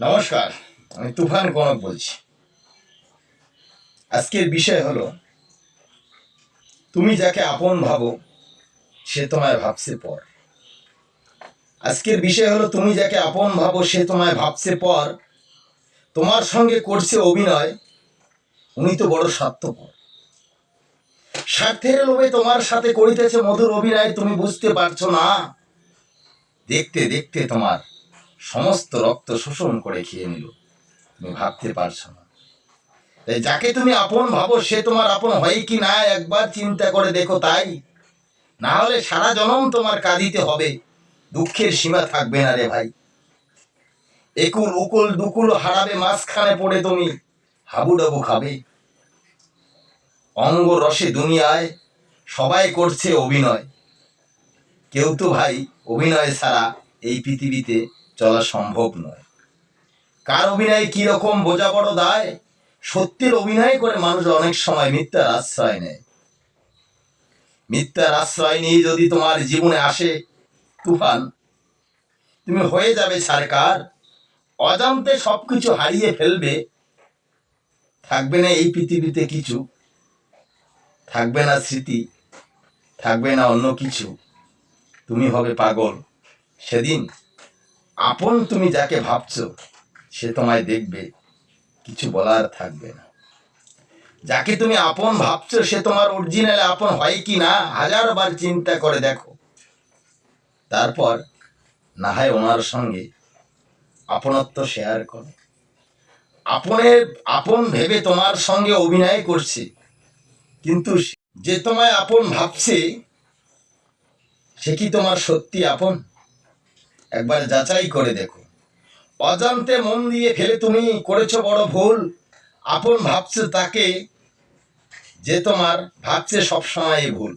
নমস্কার, আমি তুফান কনক বলছি। আজকের বিষয় হলো, তুমি যাকে আপন ভাবো, সে তোমায় ভাবছে পর। আজকের বিষয় হলো, তুমি যাকে আপন ভাবো, সে তোমায় ভাবছে পর। তোমার সঙ্গে করছে অভিনয়, উনি তো বড় স্বার্থপর। স্বার্থের লোভে তোমার সাথে করিতেছে মধুর অভিনয়, তুমি বুঝতে পারছ না। দেখতে দেখতে তোমার সমস্ত রক্ত শোষণ করে খেয়ে নিল। তুমি ভাবতে পারছ না। তাই যাকে তুমি আপন ভাবো, সে তোমার আপন হয় কি না একবার চিন্তা করে দেখো তাই। না হলে সারা জনম তোমার কাঁদিতে হবে। দুঃখের সীমা থাকবে না রে ভাই। একুল, উকুল, দুকুল হারাবে, মাঝখানে পড়ে তুমি। হাবুডাবু খাবে। অঙ্গ রসে দুনিয়ায় সবাই করছে অভিনয়। কেউ তো ভাই, অভিনয় ছাড়া এই পৃথিবীতে চলা সম্ভব নয়। কার অভিনয় কি রকম বোঝা বড় দায়? সত্যের অভিনয় করে মানুষ অনেক সময় মিথ্যার আশ্রয় নেয়। মিথ্যার আশ্রয় নিয়ে যদি তোমার জীবনে আসে তুফান, তুমি হয়ে যাবে সরকার অজান্তে সবকিছু হারিয়ে ফেলবে। থাকবে না এই পৃথিবীতে কিছু। থাকবে না স্মৃতি। থাকবে না অন্য কিছু। তুমি হবে পাগল। সেদিন আপন তুমি যাকে ভাবছ, সে তোমায় দেখবে, কিছু বলার থাকবে না। যাকে তুমি আপন ভাবছ, সে তোমার অরিজিনাল আপন হয় কি না হাজার বার চিন্তা করে দেখো। তারপর না হয় ওনার সঙ্গে আপনত্ব শেয়ার করো। আপনের, আপন ভেবে তোমার সঙ্গে অভিনয় করছে, কিন্তু যে তোমায় আপন ভাবছে, সে কি তোমার সত্যি আপন? একবার যাচাই করে দেখো। অজান্তে মন দিয়ে ফেলে তুমি করেছ বড় ভুল। আপন ভাবছে তাকে যে তোমার ভাবছে সবসময় ভুল।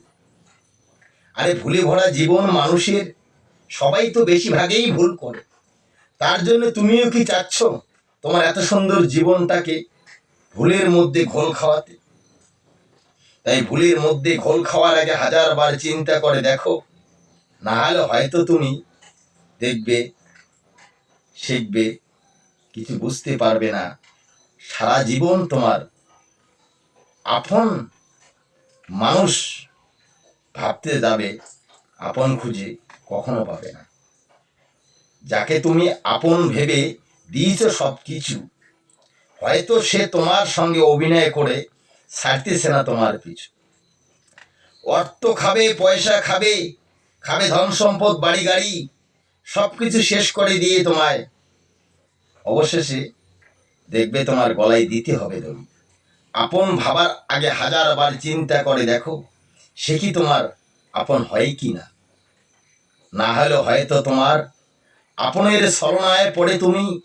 আরে ভুলে ভরা জীবন মানুষের, সবাই তো বেশিরভাগেই ভুল করে। তার জন্য তুমিও কি চাচ্ছ তোমার এত সুন্দর জীবনটাকে ভুলের মধ্যে ঘোল খাওয়াতে? তাই ভুলের মধ্যে ঘোল খাওয়ার আগে হাজার বার চিন্তা করে দেখো না হলে হয়তো তুমি দেখবে, শিখবে, কিছু বুঝতে পারবে না। সারা জীবন তোমার আপন মানুষ ভাবতে যাবে, আপন খুঁজে কখনো পাবে না। যাকে তুমি আপন ভেবে দিয়েছ সব কিছু হয়তো সে তোমার সঙ্গে অভিনয় করে ছাড়তেছে না তোমার পিছু। অর্থ খাবে, পয়সা খাবে খাবে ধন সম্পদ, বাড়ি গাড়ি সব কিছু শেষ করে দিয়ে তোমায় অবশেষে দেখবে তোমার গলায় দিতে হবে দড়ি আপন ভাবার আগে হাজার বার চিন্তা করে দেখো, সে কি তোমার আপন হয় কি না? না হলে হয়তো তোমার আপনের স্মরণায় পড়ে তুমি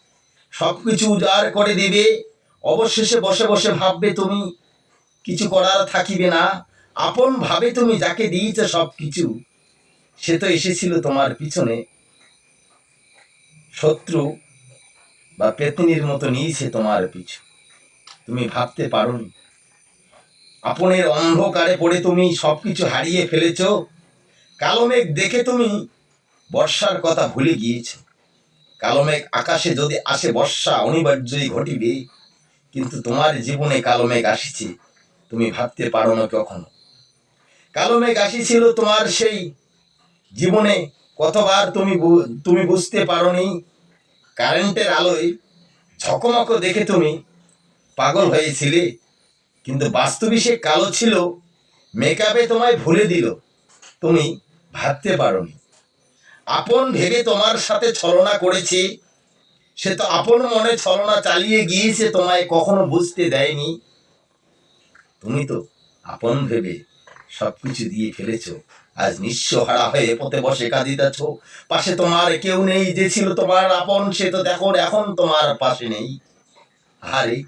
সব কিছু উজাড় করে দিবে, অবশেষে বসে বসে ভাববে তুমি, কিছু করার থাকিবে না। আপন ভাবে তুমি যাকে দিয়েছ সব কিছু সে তো এসেছিল তোমার পিছনে। শত্রু বা পেতনির মতো নিয়েছে তোমার পিছু তুমি ভাবতে পারোনি। আপনের অন্ধকারে পড়ে তুমি সবকিছু হারিয়ে ফেলেছ। কালো মেঘ দেখে তুমি বর্ষার কথা ভুলে গিয়েছ। কালো মেঘ আকাশে যদি আসে বর্ষা, অনিবার্যই ঘটিবে। কিন্তু তোমার জীবনে কালো মেঘ আসিছে, তুমি ভাবতে পারো না কখনো। কালো মেঘ আসিছিল তোমার সেই জীবনে কতবার তুমি তুমি বুঝতে পারোনি? কারেন্টের আলোয় ঝকমক দেখে তুমি পাগল হয়েছিলে। কিন্তু বাস্তবে সে কালো ছিল মেকআপে তোমায় ভুলে দিল। তুমি ভাবতে পারোনি। আপন ভেবে তোমার সাথে ছলনা করেছে। সে তো আপন মনে ছলনা চালিয়ে গিয়েছে, তোমায় কখনো বুঝতে দেয়নি। তুমি তো আপন ভেবে সবকিছু দিয়ে ফেলেছো। আজ নিঃস্ব হারা হয়ে পথে বসে কাঁদিতেছ। পাশে তোমার কেউ নেই, যে ছিল তোমার আপন, সে তো দেখো এখন তোমার পাশে নেই। আরে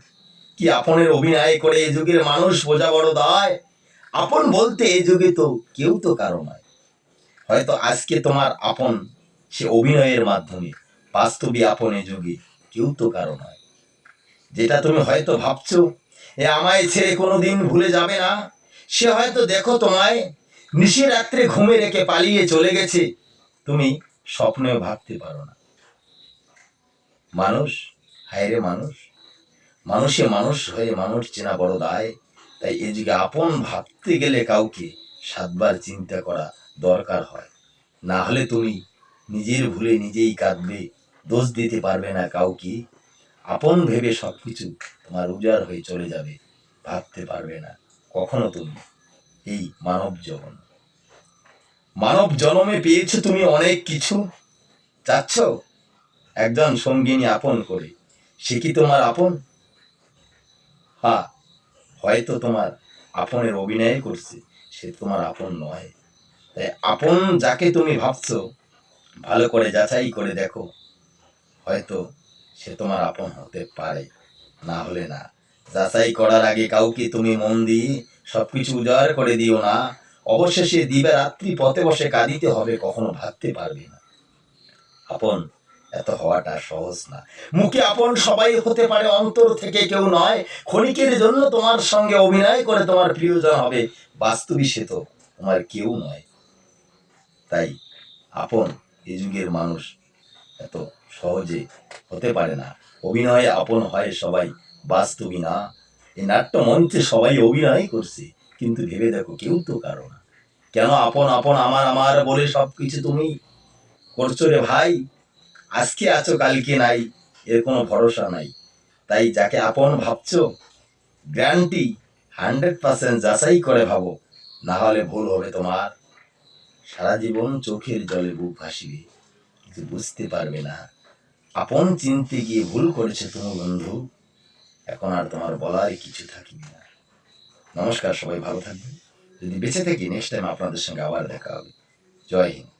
কি আপনের অভিনয় করে এই যুগের মানুষ বোঝা বড় দায়? আপন বলতে এই যুগে তো কেউ তো কারও নয়। হয়তো আজকে তোমার আপন, সে অভিনয়ের মাধ্যমে। বাস্তবে আপন এ যুগে কেউ তো কারও নয়। যেটা তুমি হয়তো ভাবছ, এ আমায় ছেড়ে কোনোদিন ভুলে যাবে না। সে হয়তো দেখো তোমায় নিশি রাত্রে ঘুমে রেখে পালিয়ে চলে গেছে। তুমি স্বপ্নেও ভাবতে পারো না। মানুষ, হায় রে মানুষ, মানুষে মানুষ হয়ে মানুষ চেনা বড় দায়। তাই এদিকে আপন ভাবতে গেলে কাউকে সাতবার চিন্তা করা দরকার হয়। না হলে তুমি নিজের ভুলে নিজেই কাঁদবে, দোষ দিতে পারবে না কাউকে। আপন ভেবে সবকিছু তোমার উজাড় হয়ে চলে যাবে, ভাবতে পারবে না। কখনো তুমি এই মানব জীবন মানব জন্মে পেয়েছ তুমি অনেক কিছু। চাচ্ছ? একজন সঙ্গিনী আপন করে। সে কি তোমার আপন? হ্যাঁ হয়তো তোমার আপনের অভিনয় করছে। সে তোমার আপন নয়। তাই আপন যাকে তুমি ভাবছ, ভালো করে যাচাই করে দেখো। হয়তো সে তোমার আপন হতে পারে। না হলে না। যাচাই করার আগে কাউকে তুমি মন দিয়ে সবকিছু উজাড় করে দিও না। অবশেষে দিবা রাত্রি পথে বসে কাঁদিতে হবে, কখনো ভাবতে পারবে না। আপন, এত হওয়াটা সহজ না। মুখে আপন সবাই হতে পারে, অন্তর থেকে কেউ নয়। ক্ষণিকের জন্য তোমার সঙ্গে অভিনয় করে তোমার প্রিয়জন হবে। বাস্তবই সে তো তোমার কেউ নয়। তাই আপন, এই যুগের মানুষ এত সহজে হতে পারে না। অভিনয়ে আপন হয় সবাই। বাস্তবই না। এই নাট্য মঞ্চে সবাই অভিনয় করছে। কিন্তু ভেবে দেখো, কেউ তো কারও না। কেন আপন আপন আমার আমার বলে সব কিছু তুমি করছ রে ভাই? আজকে আছো, কালকে নাই, এর কোনো ভরসা নাই। তাই যাকে আপন ভাবছ, গ্যারান্টি হান্ড্রেড পার্সেন্ট যাচাই করে ভাবো, না হলে ভুল হবে তোমার। সারা জীবন চোখের জলে বুক ভাসিবে, কিন্তু বুঝতে পারবে না। আপন চিনতে গিয়ে ভুল করেছে তুমি বন্ধু। এখন আর তোমার বলার কিছু থাকিনি না নমস্কার সবাই, ভালো থাকবেন। যদি বেঁচে থাকি নেক্সট টাইম আপনাদের সঙ্গে আবার দেখা হবে। জয় হিন্দ।